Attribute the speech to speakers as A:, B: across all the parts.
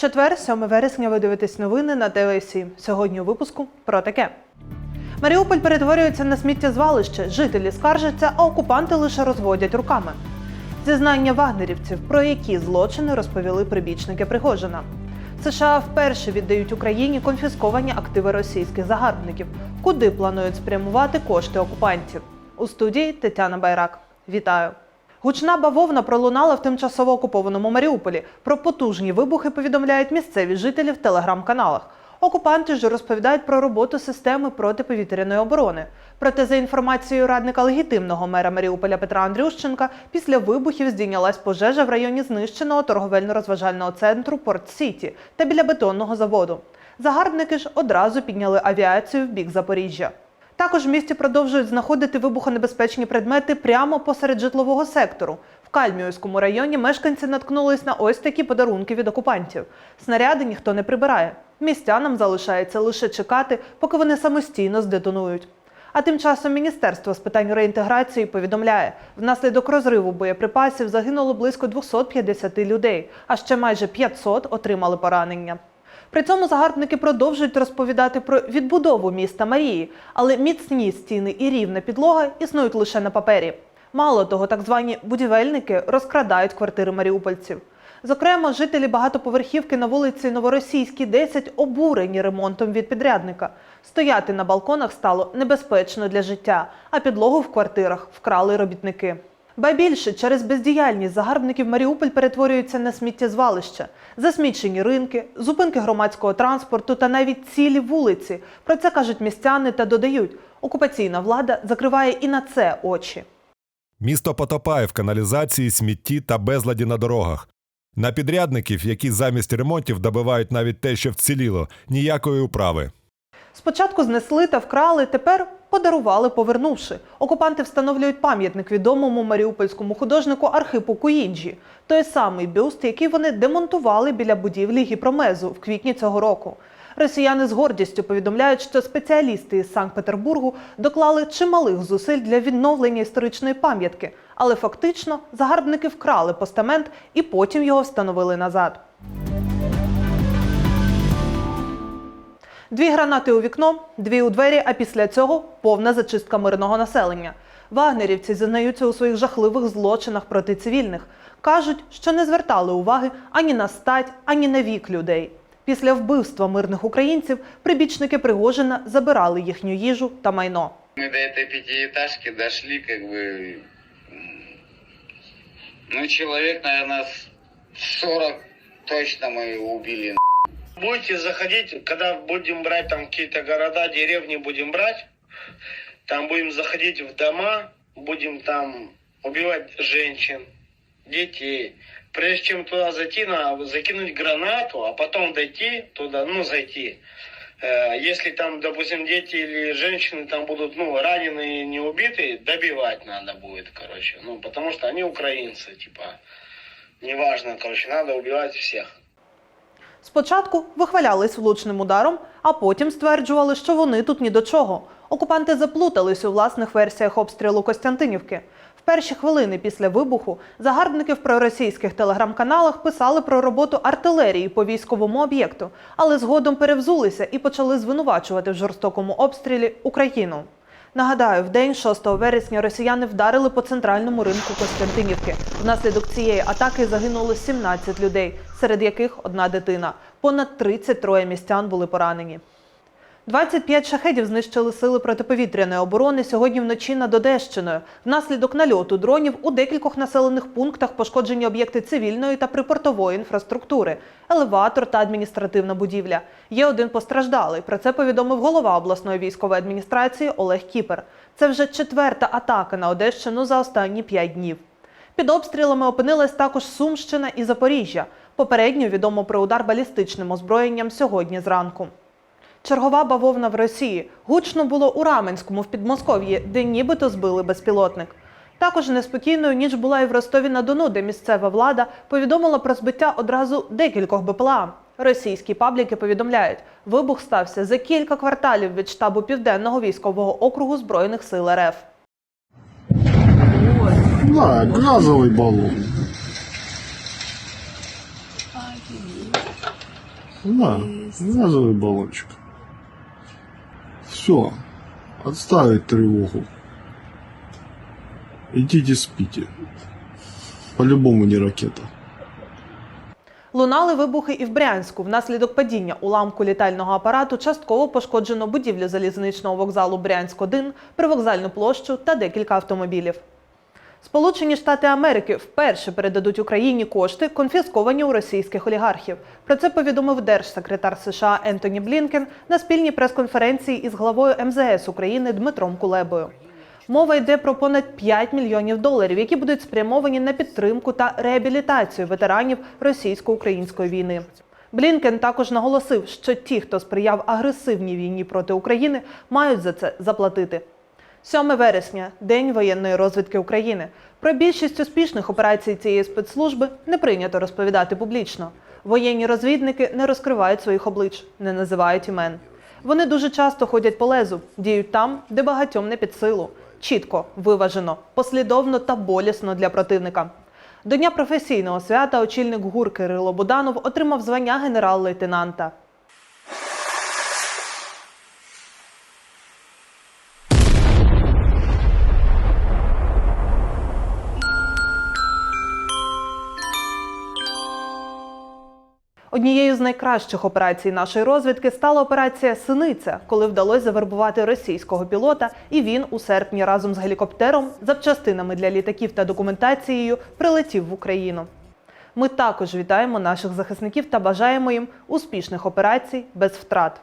A: Четвер, 7 вересня, ви дивитесь новини на ТВСі. Сьогодні у випуску про таке. Маріуполь перетворюється на сміттєзвалище. Жителі скаржаться, а окупанти лише розводять руками. Зізнання вагнерівців, про які злочини розповіли прибічники Пригожина. США вперше віддають Україні конфісковані активи російських загарбників. Куди планують спрямувати кошти окупантів? У студії Тетяна Байрак. Вітаю! Гучна бавовна пролунала в тимчасово окупованому Маріуполі. Про потужні вибухи повідомляють місцеві жителі в телеграм-каналах. Окупанти ж розповідають про роботу системи протиповітряної оборони. Проте, за інформацією радника легітимного мера Маріуполя Петра Андрющенка, після вибухів здійнялась пожежа в районі знищеного торговельно-розважального центру Порт Сіті та біля бетонного заводу. Загарбники ж одразу підняли авіацію в бік Запоріжжя. Також в місті продовжують знаходити вибухонебезпечні предмети прямо посеред житлового сектору. В Кальміївському районі мешканці наткнулись на ось такі подарунки від окупантів. Снаряди ніхто не прибирає. Містянам залишається лише чекати, поки вони самостійно здетонують. А тим часом Міністерство з питань реінтеграції повідомляє, внаслідок розриву боєприпасів загинуло близько 250 людей, а ще майже 500 отримали поранення. При цьому загарбники продовжують розповідати про відбудову міста Марії, але міцні стіни і рівна підлога існують лише на папері. Мало того, так звані будівельники розкрадають квартири маріупольців. Зокрема, жителі багатоповерхівки на вулиці Новоросійській, 10 обурені ремонтом від підрядника. Стояти на балконах стало небезпечно для життя, а підлогу в квартирах вкрали робітники. Ба більше, через бездіяльність загарбників Маріуполь перетворюється на сміттєзвалище, засмічені ринки, зупинки громадського транспорту та навіть цілі вулиці. Про це кажуть містяни та додають, окупаційна влада закриває і на це очі.
B: Місто потопає в каналізації, смітті та безладі на дорогах. На підрядників, які замість ремонтів добивають навіть те, що вціліло, ніякої управи.
A: Спочатку знесли та вкрали, тепер подарували, повернувши. Окупанти встановлюють пам'ятник відомому маріупольському художнику Архипу Куїнджі, той самий бюст, який вони демонтували біля будівлі гіпромезу в квітні цього року. Росіяни з гордістю повідомляють, що спеціалісти із Санкт-Петербургу доклали чималих зусиль для відновлення історичної пам'ятки, але фактично загарбники вкрали постамент і потім його встановили назад. Дві гранати у вікно, дві у двері, а після цього повна зачистка мирного населення. Вагнерівці зізнаються у своїх жахливих злочинах проти цивільних. Кажуть, що не звертали уваги ані на стать, ані на вік людей. Після вбивства мирних українців прибічники Пригожина забирали їхню їжу та майно.
C: Мы до этой пятиэтажки дошли, как бы, м, ну, человек, наверное, 40 точно мы убили.
D: Будете заходить, когда будем брать там какие-то города, деревни будем брать, там будем заходить в дома, будем там убивать женщин, детей. Прежде чем туда зайти, надо закинуть гранату, а потом дойти туда, ну, зайти. Э, Если там, допустим, дети или женщины там будут, ну, раненые, не убиты, добивать надо будет, короче. Ну, потому что они украинцы, типа, неважно, короче, надо убивать всех.
A: Спочатку вихвалялись влучним ударом, а потім стверджували, що вони тут ні до чого. Окупанти заплутались у власних версіях обстрілу Костянтинівки. В перші хвилини після вибуху загарбники в проросійських телеграм-каналах писали про роботу артилерії по військовому об'єкту, але згодом перевзулися і почали звинувачувати в жорстокому обстрілі Україну. Нагадаю, в день 6 вересня росіяни вдарили по центральному ринку Костянтинівки. Внаслідок цієї атаки загинуло 17 людей, серед яких одна дитина. Понад 33 містян були поранені. 25 шахедів знищили сили протиповітряної оборони сьогодні вночі над Одещиною. Внаслідок нальоту дронів у декількох населених пунктах пошкоджені об'єкти цивільної та припортової інфраструктури, елеватор та адміністративна будівля. Є один постраждалий. Про це повідомив голова обласної військової адміністрації Олег Кіпер. Це вже четверта атака на Одещину за останні п'ять днів. Під обстрілами опинилась також Сумщина і Запоріжжя. Попередньо відомо про удар балістичним озброєнням сьогодні зранку. Чергова бавовна в Росії. Гучно було у Раменському в Підмосков'ї, де нібито збили безпілотник. Також неспокійною ніч була і в Ростові на Дону, де місцева влада повідомила про збиття одразу декількох БПЛА. Російські пабліки повідомляють, вибух стався за кілька кварталів від штабу Південного військового округу Збройних сил РФ.
E: Да, газовый баллон. Да, газовый баллончик. Все, отставить тревогу. Идите спите. По-любому не ракета.
A: Лунали вибухи і в Брянську. Внаслідок падіння уламку літального апарату частково пошкоджено будівлю залізничного вокзалу Брянськ-1, привокзальну площу та декілька автомобілів. Сполучені Штати Америки вперше передадуть Україні кошти, конфісковані у російських олігархів. Про це повідомив держсекретар США Ентоні Блінкен на спільній прес-конференції із главою МЗС України Дмитром Кулебою. Мова йде про понад 5 мільйонів доларів, які будуть спрямовані на підтримку та реабілітацію ветеранів російсько-української війни. Блінкен також наголосив, що ті, хто сприяв агресивній війні проти України, мають за це заплатити. 7 вересня День воєнної розвідки України. Про більшість успішних операцій цієї спецслужби не прийнято розповідати публічно. Воєнні розвідники не розкривають своїх облич, не називають імен. Вони дуже часто ходять по лезу, діють там, де багатьом не під силу. Чітко, виважено, послідовно та болісно для противника. До дня професійного свята очільник ГУР Кирило Буданов отримав звання генерал-лейтенанта. Однією з найкращих операцій нашої розвідки стала операція Синиця, коли вдалося завербувати російського пілота, і він у серпні разом з гелікоптером, запчастинами для літаків та документацією прилетів в Україну. Ми також вітаємо наших захисників та бажаємо їм успішних операцій без втрат.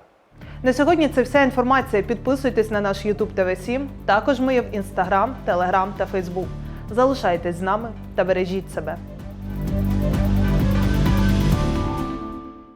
A: На сьогодні це вся інформація. Підписуйтесь на наш YouTube TV 7 Також ми є в Instagram, Telegram та Facebook. Залишайтесь з нами та бережіть себе.